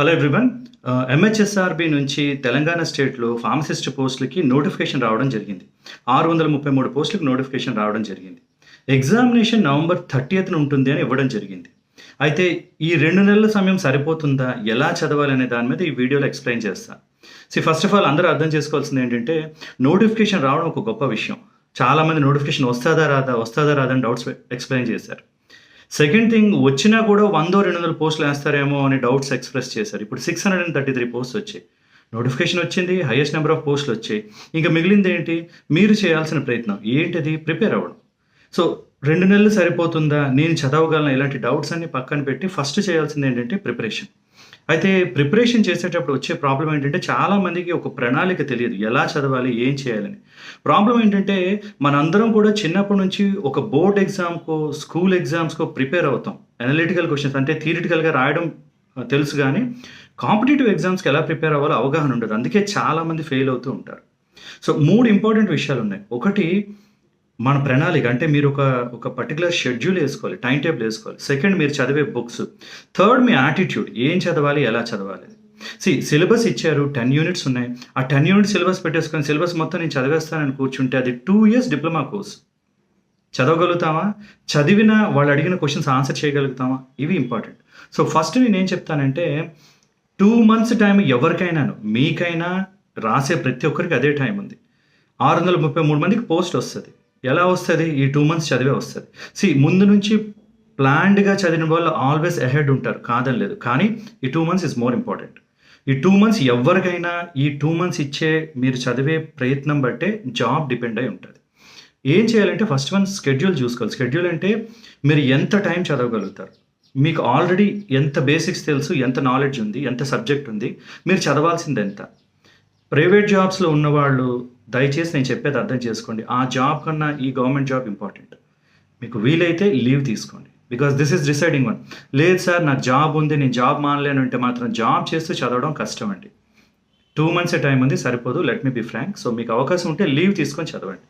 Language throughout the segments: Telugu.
హలో ఎవ్రీవన్ ఎంహెచ్ఎస్ఆర్బి నుంచి తెలంగాణ స్టేట్లో ఫార్మసిస్ట్ పోస్టులకి నోటిఫికేషన్ రావడం జరిగింది. ఆరు వందల ముప్పై మూడు పోస్టులకు నోటిఫికేషన్ రావడం జరిగింది. ఎగ్జామినేషన్ నవంబర్ థర్టీయత్న ఉంటుంది అని ఇవ్వడం జరిగింది. అయితే ఈ రెండు నెలల సమయం సరిపోతుందా? ఎలా చదవాలి అనే దాని మీద ఈ వీడియోలో ఎక్స్ప్లెయిన్ చేస్తాను సి ఫస్ట్ ఆఫ్ ఆల్ అందరూ అర్థం చేసుకోవాల్సింది ఏంటంటే నోటిఫికేషన్ రావడం ఒక గొప్ప విషయం. చాలామంది నోటిఫికేషన్ వస్తుందా రాదా వస్తుందా రాదా అని డౌట్స్ ఎక్స్ప్లెయిన్ చేశారు. సెకండ్ థింగ్ వచ్చినా కూడా వందో రెండు వందల పోస్టులు వేస్తారేమో అని డౌట్స్ ఎక్స్ప్రెస్ చేశారు. ఇప్పుడు six hundred and thirty three post వచ్చాయి. నోటిఫికేషన్ వచ్చింది హైయెస్ట్ నెంబర్ ఆఫ్ పోస్టులు వచ్చాయి. ఇంకా మిగిలింది ఏంటి? మీరు చేయాల్సిన ప్రయత్నం. ఏంటిది? ప్రిపేర్ అవ్వడం. సో రెండు నెలలు సరిపోతుందా? నేను చదవగలను? ఇలాంటి డౌట్స్ అన్ని పక్కన పెట్టి ఫస్ట్ చేయాల్సింది ఏంటంటే ప్రిపరేషన్ అయితే ప్రిపరేషన్ చేసేటప్పుడు వచ్చే ప్రాబ్లం ఏంటంటే చాలామందికి ఒక ప్రణాళిక తెలియదు. ఎలా చదవాలి? ఏం చేయాలని. ప్రాబ్లం ఏంటంటే మనందరం కూడా చిన్నప్పటి నుంచి ఒక బోర్డ్ ఎగ్జామ్కో స్కూల్ ఎగ్జామ్స్కో ప్రిపేర్ అవుతాం. అనలిటికల్ క్వశ్చన్స్ అంటే థియరిటికల్గా రాయడం తెలుసు కానీ కాంపిటేటివ్ ఎగ్జామ్స్కి ఎలా ప్రిపేర్ అవ్వాలో అవగాహన ఉండదు. అందుకే చాలామంది ఫెయిల్ అవుతూ ఉంటారు. సో మూడు ఇంపార్టెంట్ విషయాలు ఉన్నాయి. ఒకటి మన ప్రణాళిక అంటే మీరు ఒక ఒక పర్టికులర్ షెడ్యూల్ వేసుకోవాలి టైం టేబుల్ వేసుకోవాలి. సెకండ్ మీరు చదివే బుక్స్ థర్డ్ మీ యాటిట్యూడ్ ఏం చదవాలి ఎలా చదవాలి? సి సిలబస్ ఇచ్చారు టెన్ యూనిట్స్ ఉన్నాయి. ఆ టెన్ యూనిట్ సిలబస్ పెట్టేసుకొని సిలబస్ మొత్తం నేను చదివేస్తానని కూర్చుంటే అది టూ ఇయర్స్ డిప్లొమా కోర్స్ చదవగలుగుతామా? చదివిన వాళ్ళు అడిగిన క్వశ్చన్స్ ఆన్సర్ చేయగలుగుతామా? ఇవి ఇంపార్టెంట్ సో ఫస్ట్ నేను ఏం చెప్తానంటే టూ మంత్స్ టైం ఎవరికైనాను మీకైనా రాసే ప్రతి ఒక్కరికి అదే టైం ఉంది. ఆరు వందల ముప్పై మూడు మందికి పోస్ట్ వస్తుంది. ఎలా వస్తుంది? ఈ టూ మంత్స్ చదివే వస్తుంది. సి ముందు నుంచి ప్లాన్డ్గా చదివిన వాళ్ళు ఆల్వేస్ అహెడ్ ఉంటారు. కాదని లేదు. కానీ ఈ two months is more important ఈ టూ మంత్స్ ఎవరికైనా ఈ టూ మంత్స్ ఇచ్చే మీరు చదివే ప్రయత్నం బట్టే జాబ్ డిపెండ్ అయి ఉంటుంది. ఏం చేయాలంటే ఫస్ట్ వన్ స్కెడ్యూల్ చూసుకోవాలి. స్కెడ్యూల్ అంటే మీరు ఎంత టైం చదవగలుగుతారు? మీకు ఆల్రెడీ ఎంత బేసిక్స్ తెలుసు? ఎంత నాలెడ్జ్ ఉంది? ఎంత సబ్జెక్ట్ ఉంది? మీరు చదవాల్సింది ఎంత? ప్రైవేట్ జాబ్స్లో ఉన్నవాళ్ళు దయచేసి నేను చెప్పేది అర్థం చేసుకోండి. ఆ జాబ్ కన్నా ఈ గవర్నమెంట్ జాబ్ ఇంపార్టెంట్. మీకు వీలైతే లీవ్ తీసుకోండి. Because this is deciding one లేదు సార్ నాకు జాబ్ ఉంది నేను జాబ్ మానలేను అంటే మాత్రం జాబ్ చేస్తూ చదవడం కష్టం అండి టూ మంత్స్ టైం ఉంది సరిపోదు let me be frank so మీకు అవకాశం ఉంటే లీవ్ తీసుకొని చదవండి.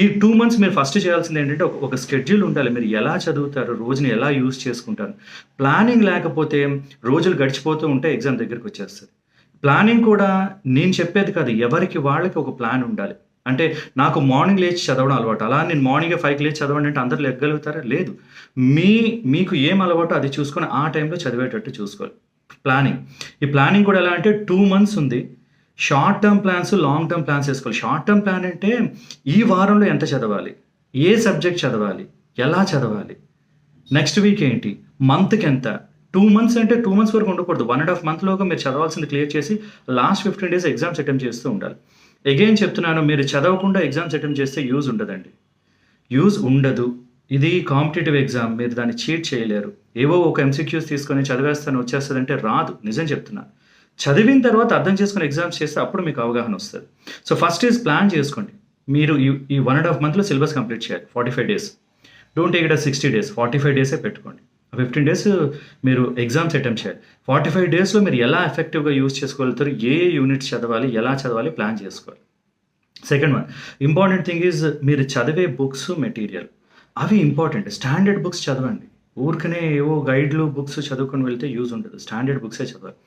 ఈ టూ మంత్స్ మీరు ఫస్ట్ చేయాల్సింది ఏంటంటే ఒక- ఒక స్కెడ్యూల్ ఉండాలి. మీరు ఎలా చదువుతారు రోజుని ఎలా యూజ్ చేసుకుంటారు? ప్లానింగ్ లేకపోతే రోజులు గడిచిపోతూ ఉంటే ఎగ్జామ్ దగ్గరికి వచ్చేస్తుంది. ప్లానింగ్ కూడా నేను చెప్పేది కాదు ఎవరికి వాళ్ళకి ఒక ప్లాన్ ఉండాలి. అంటే నాకు మార్నింగ్ లేచి చదవడం అలవాటు. అలా నేను మార్నింగ్ ఫైవ్కి లేచి చదవండి అంటే అందరూ లెగ్గలుగుతారా? లేదు. మీ మీకు ఏం అలవాటు అది చూసుకొని ఆ టైంలో చదివేటట్టు చూసుకోవాలి. ప్లానింగ్ ఈ ప్లానింగ్ కూడా ఎలా అంటే టూ మంత్స్ ఉంది. Short term plans long term plans వేసుకోవాలి షార్ట్ టర్మ్ ప్లాన్ అంటే ఈ వారంలో ఎంత చదవాలి? ఏ సబ్జెక్ట్ చదవాలి? ఎలా చదవాలి? నెక్స్ట్ వీక్ ఏంటి? మంత్కి ఎంత? టూ మంత్స్ అంటే టూ మంత్స్ వరకు ఉండకూడదు. వన్ అండ్ హాఫ్ మంత్లోగా మీరు చదవాల్సింది క్లియర్ చేసి last fifteen days exams attempt చేస్తూ ఉండాలి. అగైన్ చెప్తున్నాను మీరు చదవకుండా ఎగ్జామ్స్ అటెంప్ట్ చేస్తే యూజ్ ఉండదండి. యూజ్ ఉండదు. ఇది కాంపిటేటివ్ ఎగ్జామ్ మీరు దాన్ని చీట్ చేయలేరు. ఏవో ఒక ఎంసీక్యూస్ తీసుకొని చదివేస్తాను వచ్చేస్తుందంటే రాదు. నిజం చెప్తున్నాను చదివిన తర్వాత అర్థం చేసుకుని ఎగ్జామ్స్ చేస్తే అప్పుడు మీకు అవగాహన వస్తుంది. సో ఫస్ట్ ఈజ్ ప్లాన్ చేసుకోండి. మీరు ఈ ఈ వన్ అండ్ హాఫ్ మంత్లో సిలబస్ కంప్లీట్ చేయాలి. Forty five days don't take it sixty days forty five డేసే పెట్టుకోండి. ఫిఫ్టీన్ డేస్ uh, మీరు ఎగ్జామ్స్ అటెంప్ట్ చేయాలి. ఫార్టీ ఫైవ్ డేస్లో మీరు ఎలా ఎఫెక్టివ్గా యూజ్ చేసుకోగలుగుతారు ఏ యూనిట్స్ చదవాలి ఎలా చదవాలి ప్లాన్ చేసుకోవాలి. Second one important thing is మీరు చదివే బుక్స్ మెటీరియల్ అవి ఇంపార్టెంట్ స్టాండర్డ్ బుక్స్ చదవండి. ఊరికనే ఏవో గైడ్లు బుక్స్ చదువుకొని వెళ్తే యూజ్ ఉండదు. స్టాండర్డ్ బుక్సే చదవాలి.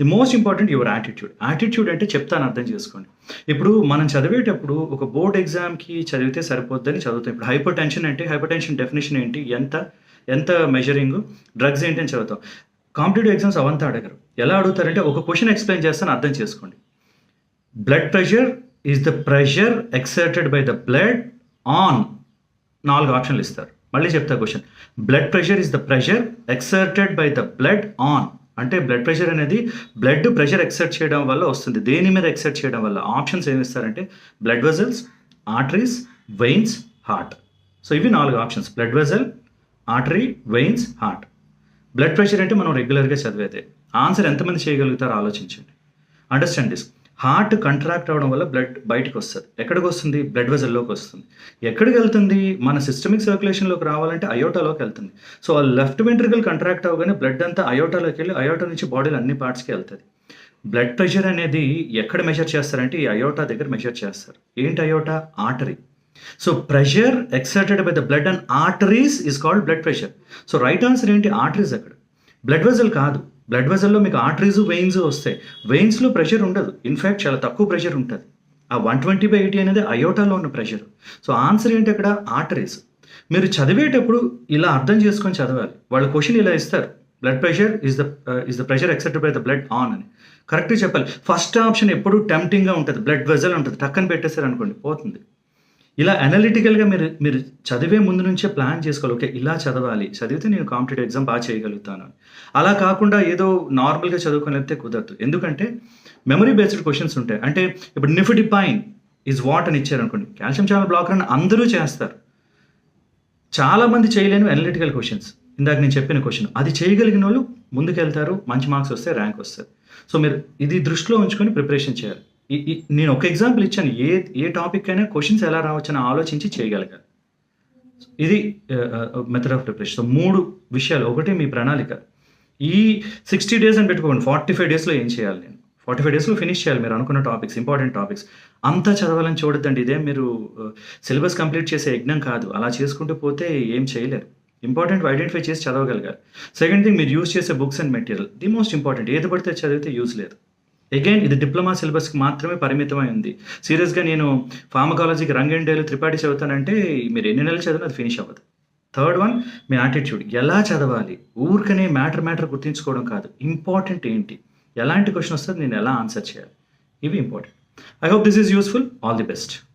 The most important your attitude attitude అంటే చెప్తాను అర్థం చేసుకోండి. ఇప్పుడు మనం చదివేటప్పుడు ఒక బోర్డ్ ఎగ్జామ్కి చదివితే సరిపోద్దని చదువుతాం. ఇప్పుడు హైపర్ టెన్షన్ అంటే హైపర్ టెన్షన్ డెఫినేషన్ ఏంటి? ఎంత ఎంత మెజరింగ్ డ్రగ్స్ ఏంటి అని చదువుతాం. కాంపిటేటివ్ ఎగ్జామ్స్ అవంతా అడగరు. ఎలా అడుగుతారంటే ఒక క్వశ్చన్ ఎక్స్ప్లెయిన్ చేస్తాను అర్థం చేసుకోండి. Blood pressure is the pressure exerted by the blood on నాలుగు ఆప్షన్లు ఇస్తారు. మళ్ళీ చెప్తా question blood pressure is the pressure exerted by the blood on అంటే బ్లడ్ ప్రెషర్ అనేది బ్లడ్ ప్రెషర్ ఎక్సర్ట్ చేయడం వల్ల వస్తుంది. దేని మీద ఎక్సర్ట్ చేయడం వల్ల? ఆప్షన్స్ ఏమి ఇస్తారంటే blood vessels arteries veins heart so ఇవి నాలుగు options blood vessel artery veins heart blood pressure అంటే మనం రెగ్యులర్గా చదివేదే. ఆన్సర్ ఎంతమంది చేయగలుగుతారో ఆలోచించండి. అండర్స్టాండ్ దిస్ హార్ట్ కంట్రాక్ట్ అవ్వడం వల్ల బ్లడ్ బయటకు వస్తుంది. ఎక్కడికి వస్తుంది? బ్లడ్ వెజల్లోకి వస్తుంది. ఎక్కడికి వెళ్తుంది? మన సిస్టమిక్ సర్క్యులేషన్లోకి రావాలంటే అయోటాలోకి వెళ్తుంది. సో ఆ లెఫ్ట్ వెంట్రికల్ కంట్రాక్ట్ అవ్వగానే బ్లడ్ అంతా అయోటాలోకి వెళ్ళి అయోటా నుంచి బాడీలో అన్ని పార్ట్స్కి వెళ్తుంది. బ్లడ్ ప్రెషర్ అనేది ఎక్కడ మెజర్ చేస్తారంటే ఈ అయోటా దగ్గర మెజర్ చేస్తారు. ఏంటి aorta artery so pressure exerted by the blood and arteries is called blood pressure so right answer ఏంటి? ఆర్టరీస్ అక్కడ. బ్లడ్ వెజల్ కాదు. బ్లడ్ వెజల్లో మీకు ఆర్టరీస్ వెయిన్స్ వస్తాయి. వెయిన్స్లో ప్రెషర్ ఉండదు. ఇన్ఫ్యాక్ట్ చాలా తక్కువ ప్రెషర్ ఉంటుంది. ఆ వన్ ట్వంటీ బై ఎయిటీ అనేది అయోటాలో ఉన్న ప్రెషర్ సో ఆన్సర్ ఏంటి అక్కడ? ఆర్టరీస్ మీరు చదివేటప్పుడు ఇలా అర్థం చేసుకొని చదవాలి. వాళ్ళ క్వశ్చన్ ఇలా ఇస్తారు. Blood pressure is the is the pressure exerted by the blood on అని. కరెక్ట్గా చెప్పాలి. ఫస్ట్ ఆప్షన్ ఎప్పుడు టెంప్టింగ్గా ఉంటుంది. బ్లడ్ వెజల్ ఉంటుంది. టక్కన పెట్టేశారు అనుకోండి పోతుంది. ఇలా అనలిటికల్గా మీరు మీరు చదివే ముందు నుంచే ప్లాన్ చేసుకోవాలి. ఓకే ఇలా చదవాలి. చదివితే నేను కాంపిటేటివ్ ఎగ్జామ్ బాగా చేయగలుగుతాను అలా కాకుండా ఏదో నార్మల్గా చదువుకోలేకపోతే కుదరదు. ఎందుకంటే మెమరీ బేస్డ్ క్వశ్చన్స్ ఉంటాయి. అంటే ఇప్పుడు నిఫిడిపైన్ ఈజ్ వాట్ అని ఇచ్చారనుకోండి. కాల్షియం ఛానల్ బ్లాకర్ అని అందరూ చేస్తారు. చాలామంది చేయలేని అనలిటికల్ క్వశ్చన్స్ ఇందాక నేను చెప్పిన క్వశ్చన్ అది చేయగలిగిన వాళ్ళు ముందుకెళ్తారు. మంచి మార్క్స్ వస్తే ర్యాంక్ వస్తుంది సో మీరు ఇది దృష్టిలో ఉంచుకొని ప్రిపరేషన్ చేయాలి. నేను ఒక ఎగ్జాంపుల్ ఇచ్చాను. ఏ ఏ టాపిక్ అయినా క్వశ్చన్స్ ఎలా రావచ్చని ఆలోచించి చేయగలగాలి. ఇది మెథడ్ ఆఫ్ ప్రిపరేషన్ సో మూడు విషయాలు. ఒకటి మీ ప్రణాళిక. ఈ సిక్స్టీ డేస్ అని పెట్టుకోండి ఫార్టీ ఫైవ్ డేస్లో ఏం చేయాలి నేను? ఫార్టీ ఫైవ్ డేస్లో ఫినిష్ చేయాలి. మీరు అనుకున్న టాపిక్స్ ఇంపార్టెంట్ టాపిక్స్ అంతా చదవాలని చూడొద్దండి. ఇదే మీరు సిలబస్ కంప్లీట్ చేసే యజ్ఞం కాదు. అలా చేసుకుంటూ పోతే ఏం చేయలేరు. ఇంపార్టెంట్ ఐడెంటిఫై చేసి చదవగలగాలి. సెకండ్ థింగ్ మీరు యూస్ చేసే books and material the most important ఏది పడితే చదివితే యూజ్ లేదు. అగైన్ ఇది డిప్లొమా సిలబస్కి మాత్రమే పరిమితమై ఉంది. సీరియస్గా నేను ఫార్మకాలజీకి రంగండేలు త్రిపాఠి చదువుతానంటే మీరు ఎన్ని నెలలు చదివినా అది ఫినిష్ అవ్వదు. థర్డ్ వన్ మీ యాటిట్యూడ్ ఎలా చదవాలి? ఊరికనే మ్యాటర్ మ్యాటర్ గుర్తించుకోవడం కాదు. ఇంపార్టెంట్ ఏంటి? ఎలాంటి క్వశ్చన్ వస్తుంది? నేను ఎలా ఆన్సర్ చేయాలి? ఇవి important. I hope this is useful all the best